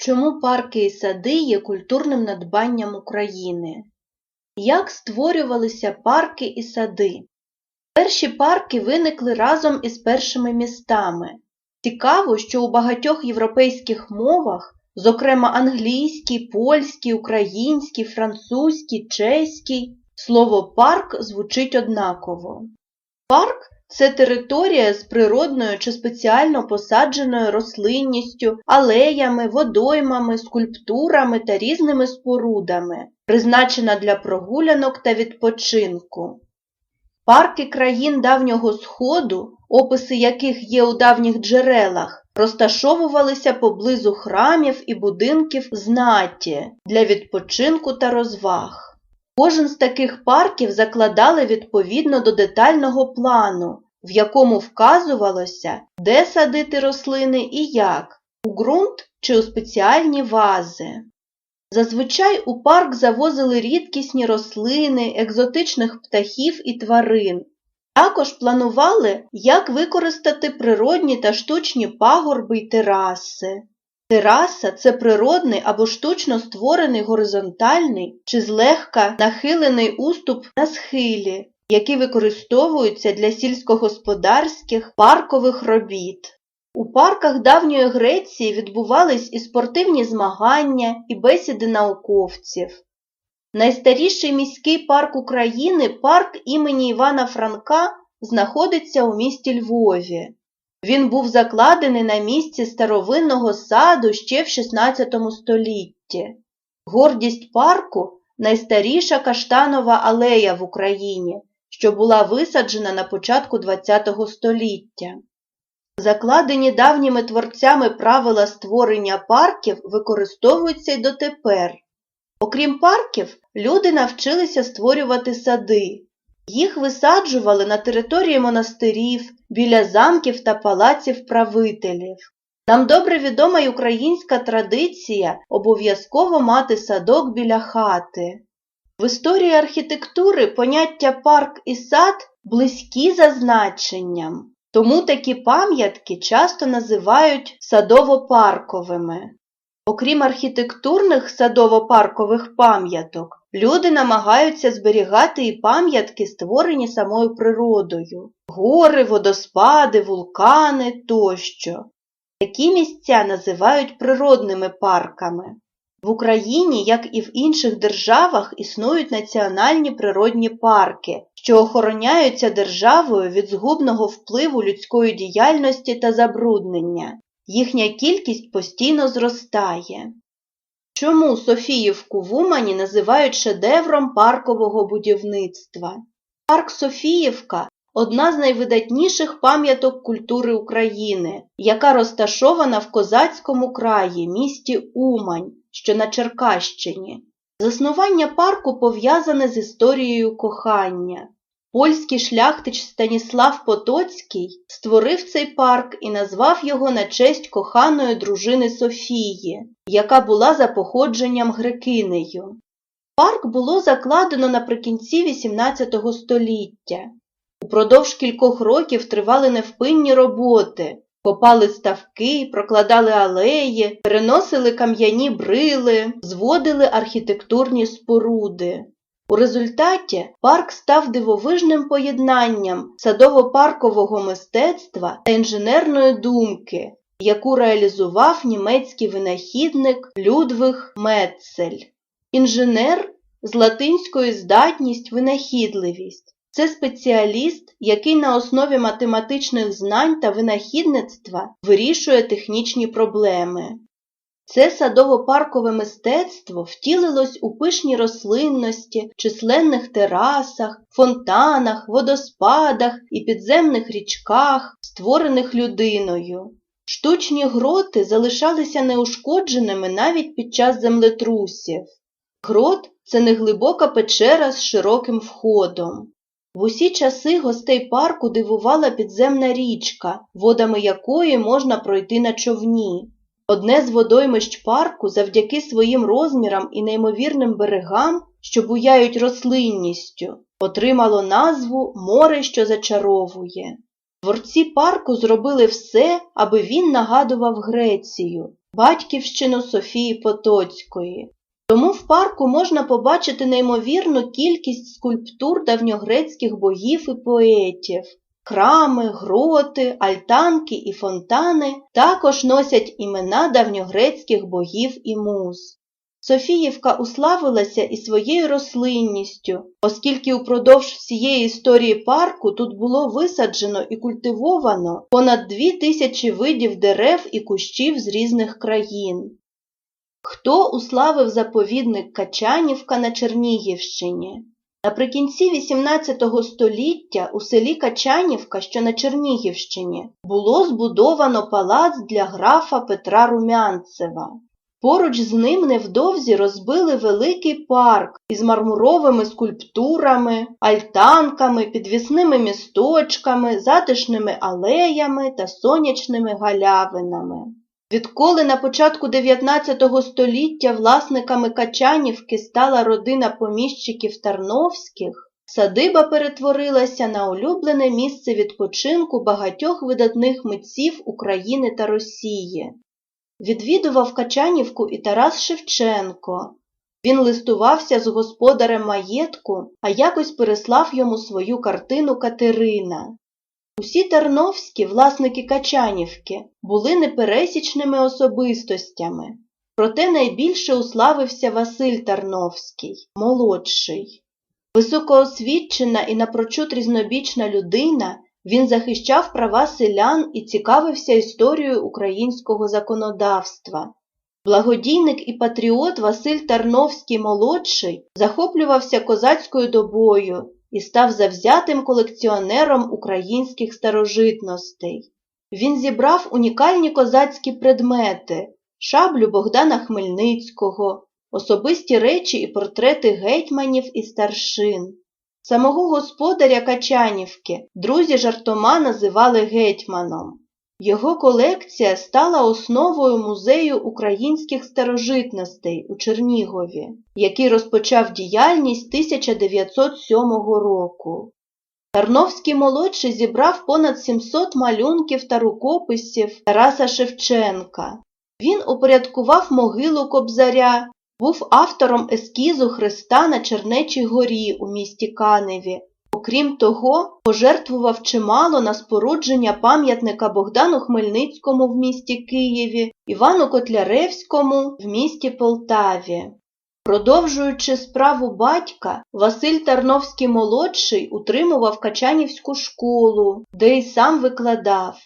Чому парки і сади є культурним надбанням України? Як створювалися парки і сади? Перші парки виникли разом із першими містами. Цікаво, що у багатьох європейських мовах, зокрема англійській, польській, українській, французькій, чеській, слово парк звучить однаково. Парк це територія з природною чи спеціально посадженою рослинністю, алеями, водоймами, скульптурами та різними спорудами, призначена для прогулянок та відпочинку. Парки країн давнього Сходу, описи яких є у давніх джерелах, розташовувалися поблизу храмів і будинків знаті для відпочинку та розваг. Кожен з таких парків закладали відповідно до детального плану, в якому вказувалося, де садити рослини і як у ґрунт чи у спеціальні вази. Зазвичай у парк завозили рідкісні рослини, екзотичних птахів і тварин. Також планували, як використати природні та штучні пагорби й тераси. Тераса це природний або штучно створений горизонтальний чи злегка нахилений уступ на схилі, які використовуються для сільськогосподарських паркових робіт. У парках давньої Греції відбувались і спортивні змагання, і бесіди науковців. Найстаріший міський парк України, парк імені Івана Франка, знаходиться у місті Львові. Він був закладений на місці старовинного саду ще в XVI столітті. Гордість парку найстаріша каштанова алея в Україні, що була висаджена на початку ХХ століття. Закладені давніми творцями правила створення парків використовуються й дотепер. Окрім парків, люди навчилися створювати сади. Їх висаджували на території монастирів, біля замків та палаців правителів. Нам добре відома й українська традиція обов'язково мати садок біля хати. В історії архітектури поняття парк і сад близькі за значенням, тому такі пам'ятки часто називають садово-парковими. Окрім архітектурних садово-паркових пам'яток, люди намагаються зберігати і пам'ятки, створені самою природою гори, водоспади, вулкани тощо. Такі місця називають природними парками. В Україні, як і в інших державах, існують національні природні парки, що охороняються державою від згубного впливу людської діяльності та забруднення. Їхня кількість постійно зростає. Чому Софіївку в Умані називають шедевром паркового будівництва? Парк Софіївка одна з найвидатніших пам'яток культури України, яка розташована в Козацькому краї, місті Умань, що на Черкащині. Заснування парку пов'язане з історією кохання. Польський шляхтич Станіслав Потоцький створив цей парк і назвав його на честь коханої дружини Софії, яка була за походженням грекинею. Парк було закладено наприкінці XVIII століття. Упродовж кількох років тривали невпинні роботи, копали ставки, прокладали алеї, переносили кам'яні брили, зводили архітектурні споруди. У результаті парк став дивовижним поєднанням садово-паркового мистецтва та інженерної думки, яку реалізував німецький винахідник Людвиг Метцель. Інженер з латинської здатність винахідливість. Це спеціаліст, який на основі математичних знань та винахідництва вирішує технічні проблеми. Це садово-паркове мистецтво втілилось у пишній рослинності, численних терасах, фонтанах, водоспадах і підземних річках, створених людиною. Штучні гроти залишалися неушкодженими навіть під час землетрусів. Грот це неглибока печера з широким входом. В усі часи гостей парку дивувала підземна річка, водами якої можна пройти на човні. Одне з водоймищ парку завдяки своїм розмірам і неймовірним берегам, що буяють рослинністю, отримало назву Море, що зачаровує. Творці парку зробили все, аби він нагадував Грецію, батьківщину Софії Потоцької. Тому в парку можна побачити неймовірну кількість скульптур давньогрецьких богів і поетів. Храми, гроти, альтанки і фонтани також носять імена давньогрецьких богів і муз. Софіївка уславилася і своєю рослинністю, оскільки упродовж всієї історії парку тут було висаджено і культивовано понад дві тисячі видів дерев і кущів з різних країн. Хто уславив заповідник Качанівка на Чернігівщині? Наприкінці XVIII століття у селі Качанівка, що на Чернігівщині, було збудовано палац для графа Петра Румянцева. Поруч з ним невдовзі розбили великий парк із мармуровими скульптурами, альтанками, підвісними місточками, затишними алеями та сонячними галявинами. Відколи на початку 19 століття власниками Качанівки стала родина поміщиків Тарновських, садиба перетворилася на улюблене місце відпочинку багатьох видатних митців України та Росії. Відвідував Качанівку і Тарас Шевченко. Він листувався з господарем маєтку, а якось переслав йому свою картину Катерина. Усі Тарновські, власники Качанівки, були непересічними особистостями, проте найбільше уславився Василь Тарновський, молодший. Високоосвічена і напрочуд різнобічна людина, він захищав права селян і цікавився історією українського законодавства. Благодійник і патріот Василь Тарновський молодший захоплювався козацькою добою і став завзятим колекціонером українських старожитностей. Він зібрав унікальні козацькі предмети, шаблю Богдана Хмельницького, особисті речі і портрети гетьманів і старшин. Самого господаря Качанівки друзі жартома називали гетьманом. Його колекція стала основою музею українських старожитностей у Чернігові, який розпочав діяльність 1907 року. Тарновський молодший зібрав понад 700 малюнків та рукописів Тараса Шевченка. Він упорядкував могилу Кобзаря, був автором ескізу Христа на Чернечій горі у місті Каневі. Окрім того, пожертвував чимало на спорудження пам'ятника Богдану Хмельницькому в місті Києві, Івану Котляревському в місті Полтаві. Продовжуючи справу батька, Василь Тарновський молодший утримував Качанівську школу, де й сам викладав.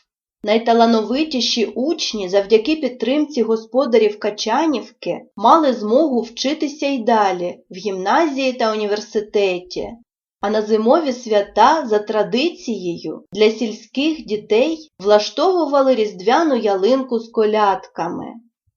Найталановитіші учні завдяки підтримці господарів Качанівки мали змогу вчитися й далі в гімназії та університеті. А на зимові свята за традицією для сільських дітей влаштовували різдвяну ялинку з колядками.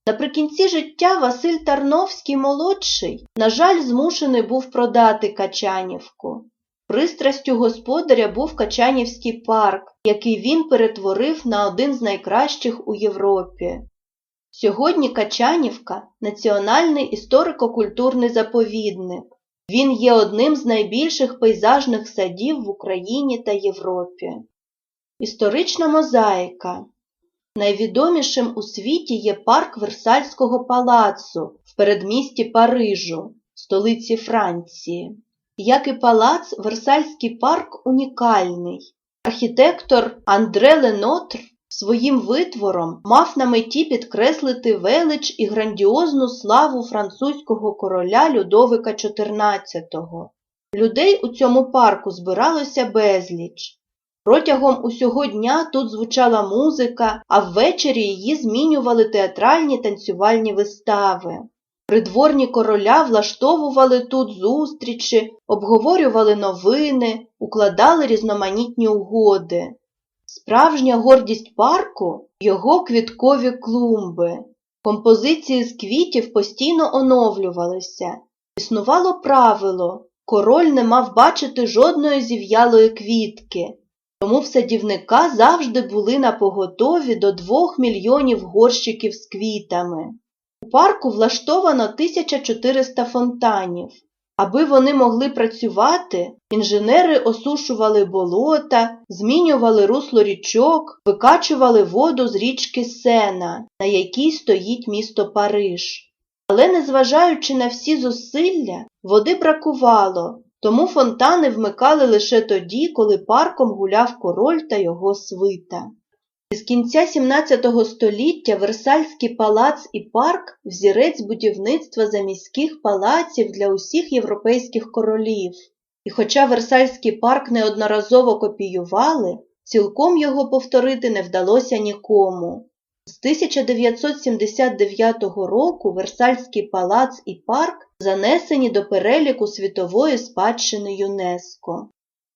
Наприкінці життя Василь Тарновський молодший, на жаль, змушений був продати Качанівку. Пристрастю господаря був Качанівський парк, який він перетворив на один з найкращих у Європі. Сьогодні Качанівка національний історико-культурний заповідник. Він є одним з найбільших пейзажних садів в Україні та Європі. Історична мозаїка. Найвідомішим у світі є парк Версальського палацу в передмісті Парижу, столиці Франції. Як і палац, Версальський парк унікальний. Архітектор Андре Ленотр своїм витвором мав на меті підкреслити велич і грандіозну славу французького короля Людовика XIV. Людей у цьому парку збиралося безліч. Протягом усього дня тут звучала музика, а ввечері її змінювали театральні танцювальні вистави. Придворні короля влаштовували тут зустрічі, обговорювали новини, укладали різноманітні угоди. Справжня гордість парку його квіткові клумби. Композиції з квітів постійно оновлювалися. Існувало правило король не мав бачити жодної зів'ялої квітки, тому в садівника завжди були на поготові до двох мільйонів горщиків з квітами. У парку влаштовано 1400 фонтанів. Аби вони могли працювати, інженери осушували болота, змінювали русло річок, викачували воду з річки Сена, на якій стоїть місто Париж. Але, незважаючи на всі зусилля, води бракувало, тому фонтани вмикали лише тоді, коли парком гуляв король та його свита. Із кінця 17 століття Версальський палац і парк – взірець будівництва заміських палаців для усіх європейських королів. І хоча Версальський парк неодноразово копіювали, цілком його повторити не вдалося нікому. З 1979 року Версальський палац і парк занесені до переліку світової спадщини ЮНЕСКО.